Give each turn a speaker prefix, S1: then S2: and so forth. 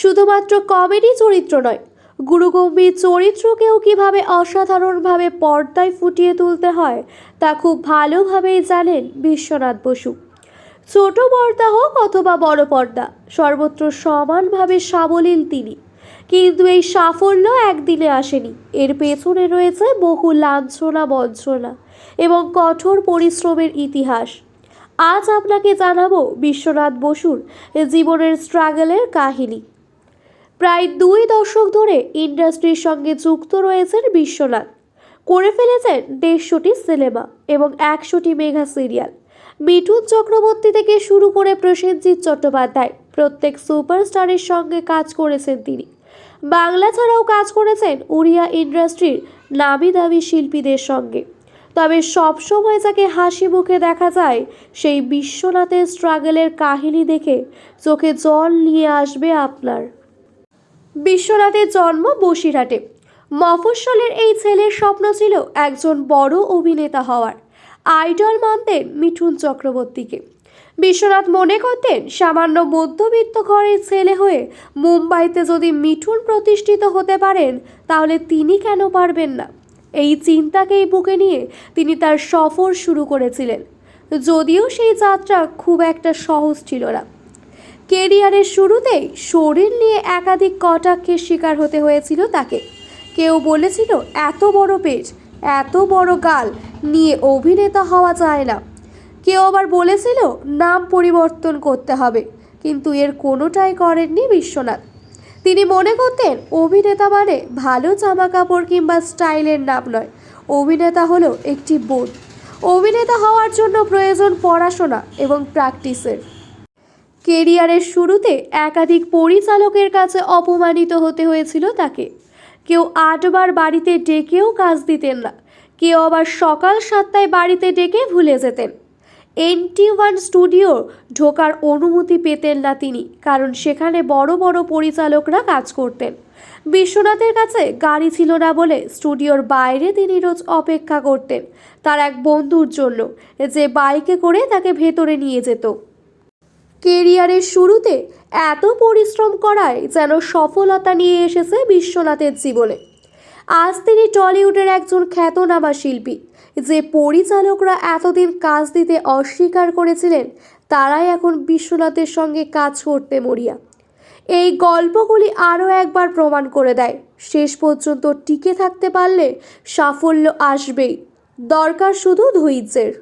S1: শুধুমাত্র কমেডি চরিত্র নয়, গুরুগম্ভীর চরিত্রকেও কীভাবে অসাধারণভাবে পর্দায় ফুটিয়ে তুলতে হয়, তা খুব ভালোভাবেই জানেন বিশ্বনাথ বসু। ছোট পর্দা হোক অথবা বড় পর্দা, সর্বত্র সমানভাবে সাবলীল তিনি। কিন্তু এই সাফল্য একদিনে আসেনি, এর পেছনে রয়েছে বহু লাঞ্ছনা বঞ্চনা এবং কঠোর পরিশ্রমের ইতিহাস। আজ আপনাকে জানাব বিশ্বনাথ বসুর জীবনের স্ট্রাগলের কাহিনী। প্রায় দুই দশক ধরে ইন্ডাস্ট্রির সঙ্গে যুক্ত রয়েছেন বিশ্বনাথ। করে ফেলেছেন দেড়শোটি সিনেমা এবং একশোটি মেগা সিরিয়াল। মিঠুন চক্রবর্তী থেকে শুরু করে প্রসেনজিৎ চট্টোপাধ্যায় প্রত্যেক সুপারস্টারের সঙ্গে কাজ করেছেন তিনি। বাংলা ছাড়াও কাজ করেছেন উড়িয়া ইন্ডাস্ট্রির নামি দামি শিল্পীদের সঙ্গে। তবে সবসময় যাকে হাসি মুখে দেখা যায়, সেই বিশ্বনাথের স্ট্রাগলের কাহিনী দেখে চোখে জল নিয়ে আসবে আপনার। বিশ্বনাথের জন্ম বসিরহাটে। মফস্বলের এই ছেলের স্বপ্ন ছিল একজন বড় অভিনেতা হওয়ার। আইডল মানতেন মিঠুন চক্রবর্তীকে। বিশ্বনাথ মনে করতেন সামান্য মধ্যবিত্ত ঘরের ছেলে হয়ে মুম্বাইতে যদি মিঠুন প্রতিষ্ঠিত হতে পারেন, তাহলে তিনি কেন পারবেন না? এই চিন্তাকেই বুকে নিয়ে তিনি তার সফর শুরু করেছিলেন। যদিও সেই যাত্রা খুব একটা সহজ ছিল না। কেরিয়ারের শুরুতেই শরীর নিয়ে একাধিক কটাক্ষের শিকার হতে হয়েছিল তাকে। কেউ বলেছিল, এত বড় পেট, এত বড় গাল, নিয়ে অভিনেতা হওয়া যায় না। কেউ আবার বলেছিল, নাম পরিবর্তন করতে হবে। কিন্তু এর কোনোটাই করেননি বিশ্বনাথ। তিনি মনে করতেন, অভিনেতা মানে ভালো জামা কাপড় কিংবা স্টাইলের নাম নয়। অভিনেতা হলো একটি বোধ অভিনেতা হওয়ার জন্য প্রয়োজন পড়াশোনা এবং প্র্যাকটিসের। কেরিয়ারের শুরুতে একাধিক পরিচালকের কাছে অপমানিত হতে হয়েছিল তাকে। কেউ আটবার বাড়িতে ডেকেও কাজ দিতেন না। কেউ আবার সকাল সাতটায় বাড়িতে ডেকে ভুলে যেতেন। এনটি ওয়ান স্টুডিও ঢোকার অনুমতি পেতেন না তিনি, কারণ সেখানে বড় বড় পরিচালকরা কাজ করতেন। বিশ্বনাথের কাছে গাড়ি ছিল না বলে স্টুডিওর বাইরে তিনি রোজ অপেক্ষা করতেন। তার এক বন্ধুর জন্য, যে বাইকে করে তাকে ভেতরে নিয়ে যেত। কেরিয়ারের শুরুতে এত পরিশ্রম করায় যেন সফলতা নিয়ে এসেছে বিশ্বনাথের জীবনে। আজ তিনি টলিউডের একজন খ্যাতনামা শিল্পী, যে পরিচালকরা এতদিন কাজ দিতে অস্বীকার করেছিলেন, তারাই এখন বিশ্বনাথের সঙ্গে কাজ করতে মরিয়া। এই গল্পগুলি আরও একবার প্রমাণ করে দেয়, শেষ পর্যন্ত টিকে থাকতে পারলে সাফল্য আসবেই, দরকার শুধু ধৈর্যের।